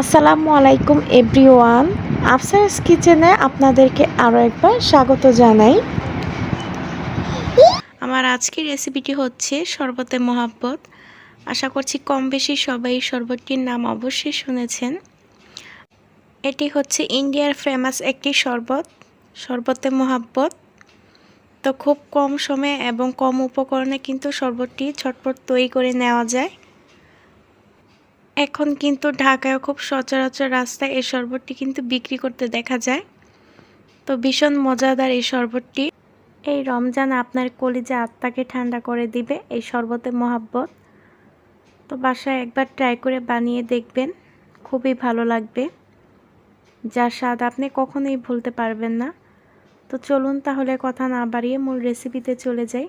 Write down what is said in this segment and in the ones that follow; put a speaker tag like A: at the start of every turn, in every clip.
A: আসসালামু আলাইকুম এভরিওয়ান, আফসারস কিচেনে আপনাদেরকে আরও একবার স্বাগত জানাই। আমার আজকের রেসিপিটি হচ্ছে শরবতে মহাব্বত। আশা করছি কম বেশি সবাই শরবতটির নাম অবশ্যই শুনেছেন। এটি হচ্ছে ইন্ডিয়ার ফেমাস একটি শরবত, শরবতে মহাব্বত। তো খুব কম সময়ে এবং কম উপকরণে কিন্তু শরবতটি ছটপট তৈরি করে নেওয়া যায়। এখন কিন্তু ঢাকায় খুব সচরাচর রাস্তায় এই শরবতটি কিন্তু বিক্রি করতে দেখা যায়। তো ভীষণ মজাদার এই শরবতটি। এই রমজান আপনার কলিজা আত্মাকে ঠান্ডা করে দিবে এই শরবতে মহাব্বত। তো বাসায় একবার ট্রাই করে বানিয়ে দেখবেন, খুবই ভালো লাগবে। যার স্বাদ আপনি কখনোই ভুলতে পারবেন না। তো চলুন তাহলে কথা না বাড়িয়ে মূল রেসিপিতে চলে যাই।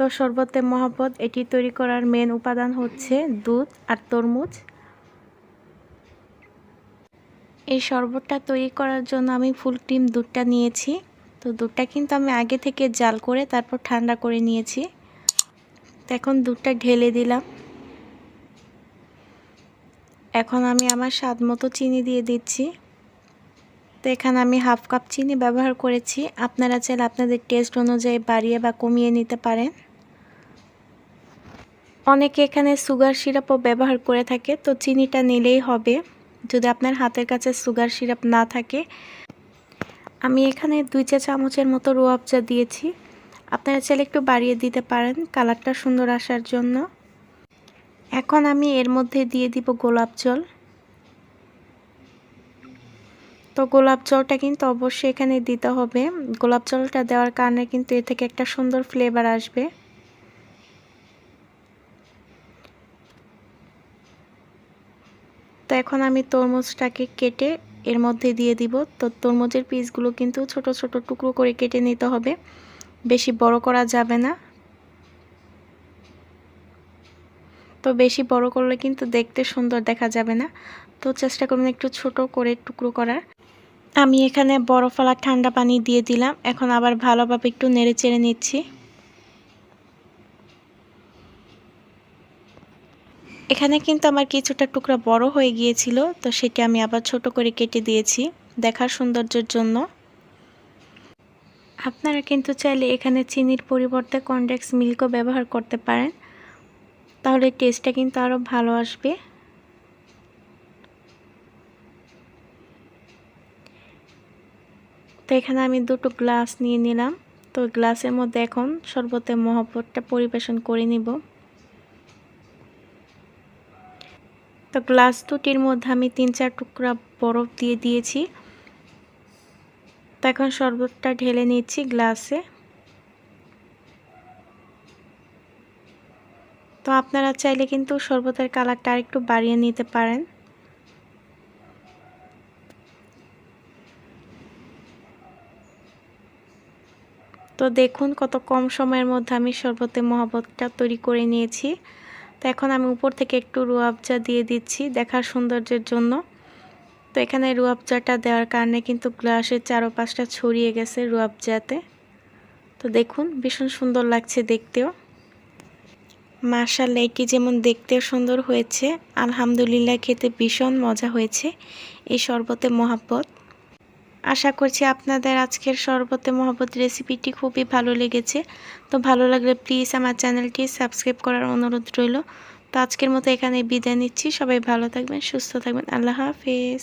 A: তো শরবতে মহাব্বত, এটি তৈরি করার মেন উপাদান হচ্ছে দুধ আর তরমুজ। এই শরবতটা তৈরি করার জন্য আমি ফুল ক্রিম দুধটা নিয়েছি। তো দুধটা কিন্তু আমি আগে থেকে জাল করে তারপর ঠান্ডা করে নিয়েছি। এখন দুধটা ঢেলে দিলাম। এখন আমি আমার স্বাদ মতো চিনি দিয়ে দিচ্ছি। তো এখানে আমি হাফ কাপ চিনি ব্যবহার করেছি। আপনারা চাইলে আপনাদের টেস্ট অনুযায়ী বাড়িয়ে বা কমিয়ে নিতে পারেন। অনেকে এখানে সুগার সিরাপও ব্যবহার করে থাকে, তো চিনিটা নিলেই হবে। যদি আপনার হাতের কাছে সুগার সিরাপ না থাকে, আমি এখানে দুই চা চামচের মতো রুয়াবজা দিয়েছি। আপনারা চাইলে একটু বাড়িয়ে দিতে পারেন, কালারটা সুন্দর আসার জন্য। এখন আমি এর মধ্যে দিয়ে দিব গোলাপ জল। তো গোলাপ জলটা কিন্তু অবশ্যই এখানে দিতে হবে। গোলাপ জলটা দেওয়ার কারণে কিন্তু এ থেকে একটা সুন্দর ফ্লেভার আসবে। এখন আমি তরমুজটাকে কেটে এর মধ্যে দিয়ে দিব। তো তরমুজের পিসগুলো কিন্তু ছোট ছোট টুকরো করে কেটে নিতে হবে। বেশি বড় করা যাবে না। তো বেশি বড় করলে কিন্তু দেখতে সুন্দর দেখা যাবে না। তো চেষ্টা করুন একটু ছোট করে টুকরো করার। আমি এখানে বরফওয়ালা ঠান্ডা পানি দিয়ে দিলাম। এখন আবার ভালোভাবে একটু নেড়ে চেড়ে নিচ্ছি। এখানে কিন্তু আমার কিছুটা টুকরা বড় হয়ে গিয়েছিল, তো সেটি আমি আবার ছোট করে কেটে দিয়েছি দেখার সৌন্দর্যের জন্য। আপনারা কিন্তু চাইলে এখানে চিনির পরিবর্তে কনডেক্স মিল্কও ব্যবহার করতে পারেন। তাহলে টেস্টটা কিন্তু আরও ভালো আসবে। তো এখানে আমি দুটো গ্লাস নিয়ে নিলাম। তো গ্লাসের মধ্যে এখন শরবতে মহব্বতটা পরিবেশন করে নিব। তো গ্লাস দুটির মধ্যে আমি তিন চার টুকরা বরফ দিয়ে দিয়েছি। তো এখন শরবতটা ঢেলে নিচ্ছি গ্লাসে। তো আপনারা চাইলে কিন্তু শরবতের কালারটা আরেকটু বাড়িয়ে নিতে পারেন। তো দেখুন কত কম সময়ের মধ্যে আমি শরবতে মহাবতটা তৈরি করে নিয়েছি। তো এখন আমি উপর থেকে একটু রুয়াবজা দিয়ে দিচ্ছি দেখার সৌন্দর্যের জন্য। তো এখানে রুয়াবজাটা দেওয়ার কারণে কিন্তু গ্লাসের চারোপাশটা ছড়িয়ে গেছে রুয়াবজাতে তো দেখুন, ভীষণ সুন্দর লাগছে দেখতেও। মার্শাল এটি যেমন দেখতেও সুন্দর হয়েছে, আলহামদুলিল্লাহ, খেতে ভীষণ মজা হয়েছে। এই শরবতে মহাব্বত। আশা করছি আপনাদের আজকের শরবতে মহব্বত রেসিপিটি খুবই ভালো লেগেছে। তো ভালো লাগলে প্লিজ আমার চ্যানেলটি সাবস্ক্রাইব করার অনুরোধ রইল। তো আজকের মতো এখানে বিদায় নিচ্ছি। সবাই ভালো থাকবেন, সুস্থ থাকবেন। আল্লাহ হাফেজ।